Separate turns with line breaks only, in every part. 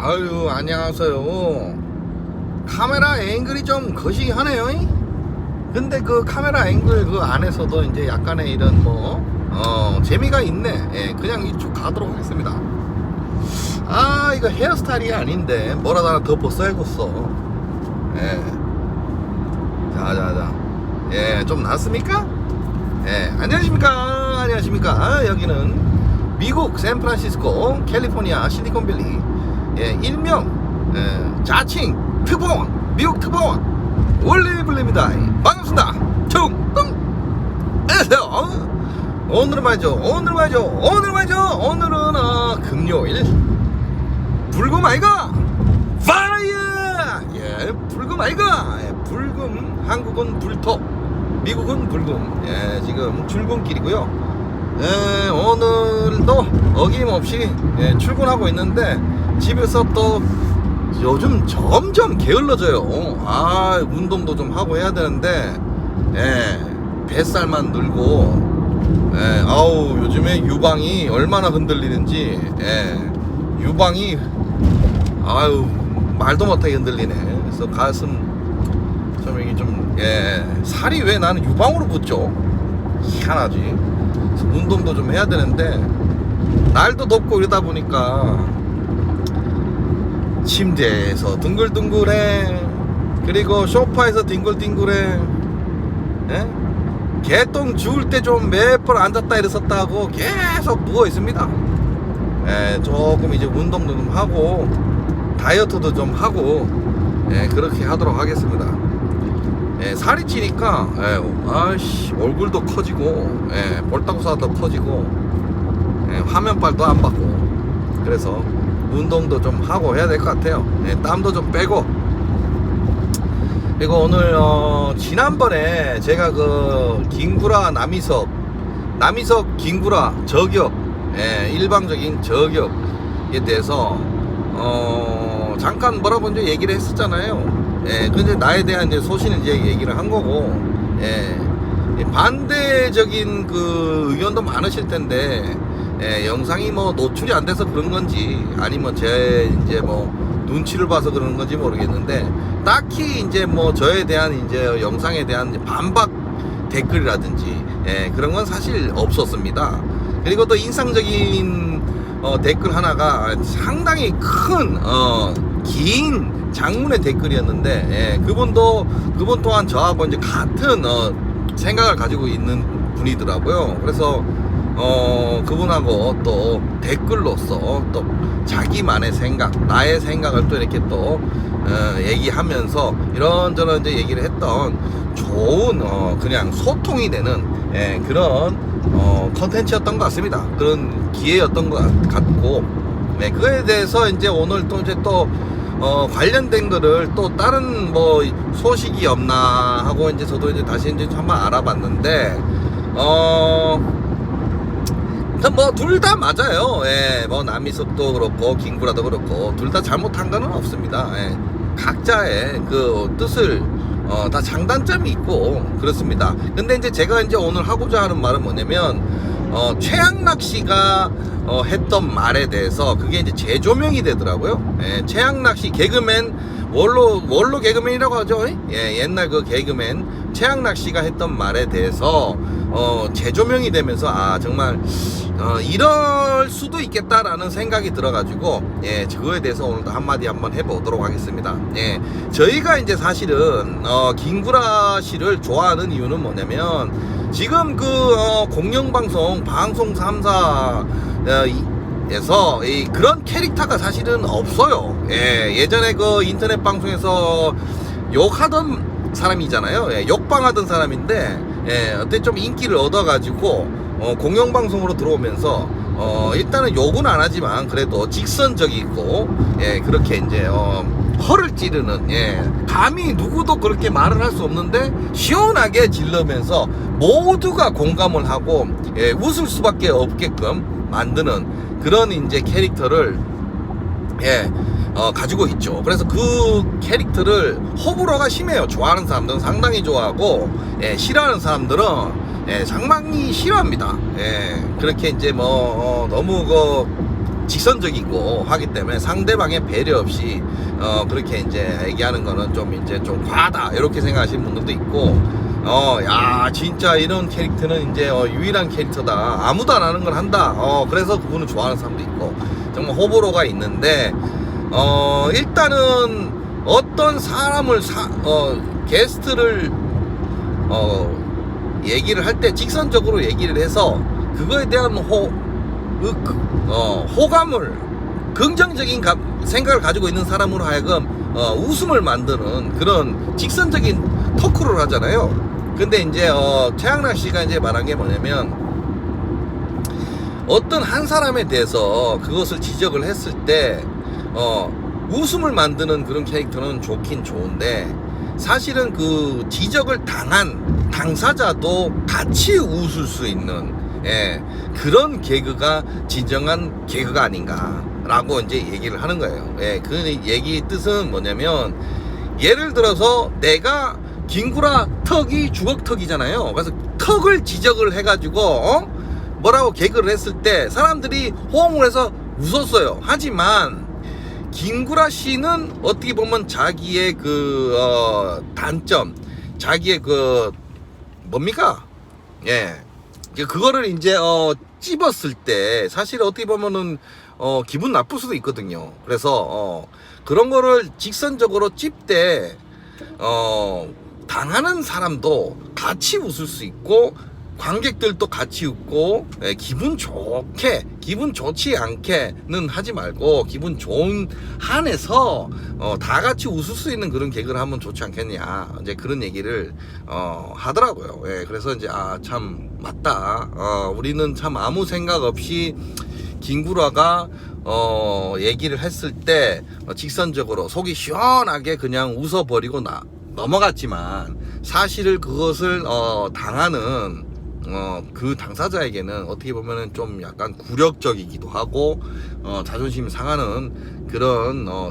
아유 안녕하세요. 카메라 앵글이 좀 거시기하네요 근데 그 카메라 앵글 그 안에서도 이제 약간의 이런 뭐 어, 재미가 있네. 예, 그냥 이쭉 가도록 하겠습니다. 아 이거 헤어스타일이 아닌데 뭐라도 하나 더 벗어야겠어 예. 자자자. 예 좀 낫습니까? 예 안녕하십니까? 안녕하십니까? 아, 여기는 미국 샌프란시스코 캘리포니아 실리콘밸리 예, 일명 예, 자칭 특파원 미국 특파원 올리블리입니다. 반갑습니다. 충동 안녕하세요 오늘은 말이죠 오늘 말이죠 오늘 말이죠 오늘은 어, 금요일. 불금 아이가? 파이어 예 불금 아이가? 예, 불금 한국은 불토 미국은 불금. 예 지금 출근길이고요. 예, 오늘도 어김없이 예, 출근하고 있는데 집에서 또 요즘 점점 게을러져요. 아, 운동도 좀 하고 해야 되는데, 예, 뱃살만 늘고, 예, 아우, 요즘에 유방이 얼마나 흔들리는지, 예, 유방이, 아유, 말도 못하게 흔들리네. 그래서 가슴, 좀 이게 좀, 예, 살이 왜 나는 유방으로 붙죠? 희한하지. 운동도 좀 해야 되는데, 날도 덥고 이러다 보니까, 침대에서 둥글둥글해. 그리고 소파에서 뒹굴뒹굴해. 예? 개똥 죽을 때좀 몇 번 앉았다 일어섰다 하고 계속 누워 있습니다. 예, 조금 이제 운동도 좀 하고 다이어트도 좀 하고 예, 그렇게 하도록 하겠습니다. 예, 살이 찌니까 예, 아씨 얼굴도 커지고 예, 볼따구사도 커지고 예, 화면빨도 안 받고 그래서 운동도 좀 하고 해야 될 것 같아요. 네, 땀도 좀 빼고. 그리고 오늘 어, 지난번에 제가 그 김구라 남이석, 남이석 김구라 저격, 예, 일방적인 저격에 대해서 어, 잠깐 뭐라고 이제 얘기를 했었잖아요. 예, 근데 나에 대한 이제 소신을 이제 얘기를 한 거고, 예, 반대적인 그 의견도 많으실 텐데. 예, 영상이 뭐 노출이 안 돼서 그런 건지 아니면 제 이제 뭐 눈치를 봐서 그러는 건지 모르겠는데 딱히 이제 뭐 저에 대한 이제 영상에 대한 반박 댓글이라든지 예, 그런 건 사실 없었습니다. 그리고 또 인상적인 어, 댓글 하나가 상당히 큰 어, 긴 장문의 댓글이었는데 예, 그분도 그분 또한 저하고 이제 같은 어, 생각을 가지고 있는 분이더라고요. 그래서 어, 그분하고 또 댓글로서 또 자기만의 생각, 나의 생각을 또 이렇게 또 어, 얘기하면서 이런저런 이제 얘기를 했던 좋은 어, 그냥 소통이 되는 예, 그런 어, 컨텐츠였던 것 같습니다. 그런 기회였던 것 같고 네, 그거에 대해서 이제 오늘 또 이제 또 어, 관련된 거를 또 다른 뭐 소식이 없나 하고 이제 저도 이제 다시 이제 한번 알아봤는데 어. 뭐 둘 다 맞아요. 예, 뭐 남이석도 그렇고 김구라도 그렇고 둘 다 잘못한 거는 없습니다. 예, 각자의 그 뜻을 어, 다 장단점이 있고 그렇습니다. 근데 이제 제가 이제 오늘 하고자 하는 말은 뭐냐면 어, 최양락 씨가 어, 했던 말에 대해서 그게 이제 재조명이 되더라고요. 예, 최양락 씨 개그맨 원로 원로 개그맨이라고 하죠. 예, 옛날 그 개그맨 최양락 씨가 했던 말에 대해서 어, 재조명이 되면서 아 정말 어, 이럴 수도 있겠다라는 생각이 들어가지고 예, 그거에 대해서 오늘도 한마디 한번 해보도록 하겠습니다. 예, 저희가 이제 사실은 어, 김구라 씨를 좋아하는 이유는 뭐냐면 지금 그 어, 공영방송 방송 3사 어, 이, 에서 이 그런 캐릭터가 사실은 없어요. 예, 예전에 그 인터넷 방송에서 욕하던 사람이잖아요. 예, 욕방하던 사람인데 예, 어때 좀 인기를 얻어가지고 어, 공영방송으로 들어오면서 어, 일단은 욕은 안 하지만 그래도 직선적이고 예, 그렇게 이제 어, 허를 찌르는 예, 감히 누구도 그렇게 말을 할 수 없는데 시원하게 질르면서 모두가 공감을 하고 예, 웃을 수밖에 없게끔 만드는 그런 이제 캐릭터를 예, 어, 가지고 있죠. 그래서 그 캐릭터를 호불호가 심해요. 좋아하는 사람들은 상당히 좋아하고, 예, 싫어하는 사람들은, 예, 상당히 싫어합니다. 예, 그렇게 이제 뭐, 어, 너무 그, 직선적이고 하기 때문에 상대방의 배려 없이 어 그렇게 이제 얘기하는 거는 좀 이제 좀 과하다 이렇게 생각하시는 분들도 있고 어 야 진짜 이런 캐릭터는 이제 어, 유일한 캐릭터다 아무도 안 하는 걸 한다 어 그래서 그분을 좋아하는 사람도 있고 정말 호불호가 있는데 어 일단은 어떤 사람을 사, 어 게스트를 어 얘기를 할 때 직선적으로 얘기를 해서 그거에 대한 호 그, 그, 어, 호감을 긍정적인 가- 생각을 가지고 있는 사람으로 하여금 어, 웃음을 만드는 그런 직선적인 토크를 하잖아요. 근데 이제 어, 최양락 씨가 이제 말한 게 뭐냐면 어떤 한 사람에 대해서 그것을 지적을 했을 때 어, 웃음을 만드는 그런 캐릭터는 좋긴 좋은데 사실은 그 지적을 당한 당사자도 같이 웃을 수 있는 예, 그런 개그가 진정한 개그가 아닌가라고 이제 얘기를 하는 거예요. 예, 그 얘기 뜻은 뭐냐면 예를 들어서 내가 김구라 턱이 주걱턱이잖아요. 그래서 턱을 지적을 해가지고 어? 뭐라고 개그를 했을 때 사람들이 호응을 해서 웃었어요. 하지만 김구라 씨는 어떻게 보면 자기의 그 어, 단점, 자기의 그 뭡니까? 예, 그거를 이제 어, 찝었을 때 사실 어떻게 보면은 어, 기분 나쁠 수도 있거든요. 그래서 어, 그런 거를 직선적으로 찝때 어, 당하는 사람도 같이 웃을 수 있고 관객들도 같이 웃고 예, 기분 좋게 기분 좋지 않게는 하지 말고 기분 좋은 한에서 어, 다 같이 웃을 수 있는 그런 개그를 하면 좋지 않겠냐 이제 그런 얘기를 어, 하더라고요. 예, 그래서 이제 아 참 맞다. 어, 우리는 참 아무 생각 없이 김구라가 어, 얘기를 했을 때 어, 직선적으로 속이 시원하게 그냥 웃어버리고 나 넘어갔지만 사실을 그것을 어, 당하는 어, 그 당사자에게는 어떻게 보면은 좀 약간 굴욕적이기도 하고 어, 자존심이 상하는 그런 어,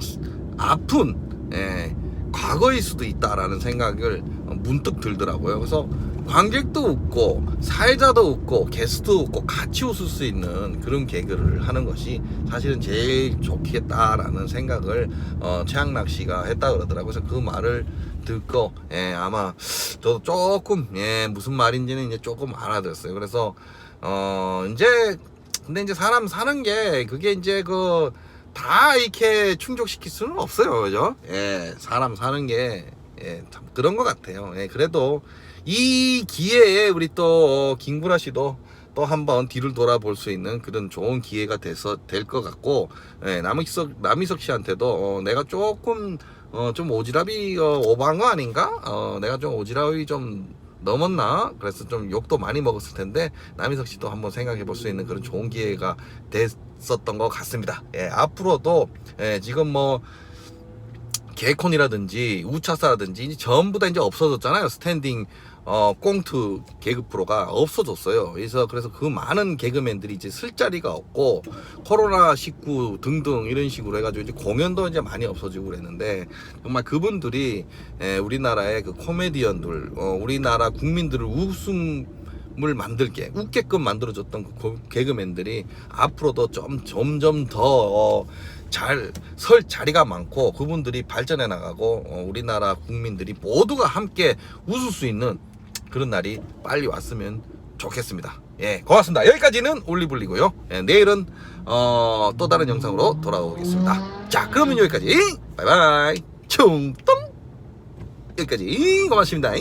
아픈 예, 과거일 수도 있다라는 생각을 어, 문득 들더라고요. 그래서 관객도 웃고 사회자도 웃고 게스트도 웃고 같이 웃을 수 있는 그런 개그를 하는 것이 사실은 제일 좋겠다라는 생각을 어, 최양락 씨가 했다 그러더라고요. 그래서 그 말을 듣고 예, 아마 저도 조금 예, 무슨 말인지는 이제 조금 알아들었어요. 그래서 어 이제 근데 이제 사람 사는 게 그게 이제 그 다 이렇게 충족시킬 수는 없어요. 그죠? 예, 사람 사는 게, 예, 참 그런 것 같아요. 예, 그래도 이 기회에 우리 또, 어, 김구라 씨도 또 한번 뒤를 돌아볼 수 있는 그런 좋은 기회가 돼서 될 것 같고, 예, 남희석, 남희석 씨한테도, 어, 내가 조금, 어, 좀 오지랖이, 어, 오버한 거 아닌가? 어, 내가 좀 오지랖이 좀 넘었나? 그래서 좀 욕도 많이 먹었을 텐데 남희석 씨도 한번 생각해 볼 수 있는 그런 좋은 기회가 됐었던 것 같습니다. 예, 앞으로도 예, 지금 뭐 개콘이라든지 우차사라든지 전부 다 이제 없어졌잖아요. 스탠딩 어 꽁트 개그 프로가 없어졌어요. 그래서 그래서 그 많은 개그맨들이 이제 쓸 자리가 없고 코로나 19 등등 이런 식으로 해가지고 이제 공연도 이제 많이 없어지고 그랬는데 정말 그분들이 에, 우리나라의 그 코미디언들, 어, 우리나라 국민들을 웃음 을 만들게 웃게끔 만들어줬던 그 고- 개그맨들이 앞으로도 좀 점점 더 어, 잘설 자리가 많고 그분들이 발전해 나가고 어, 우리나라 국민들이 모두가 함께 웃을 수 있는 그런 날이 빨리 왔으면 좋겠습니다. 예, 고맙습니다. 여기까지는 올리블리고요. 예, 내일은 어, 또 다른 영상으로 돌아오겠습니다. 자, 그러면 여기까지. 바이바이. 충동. 여기까지. 고맙습니다.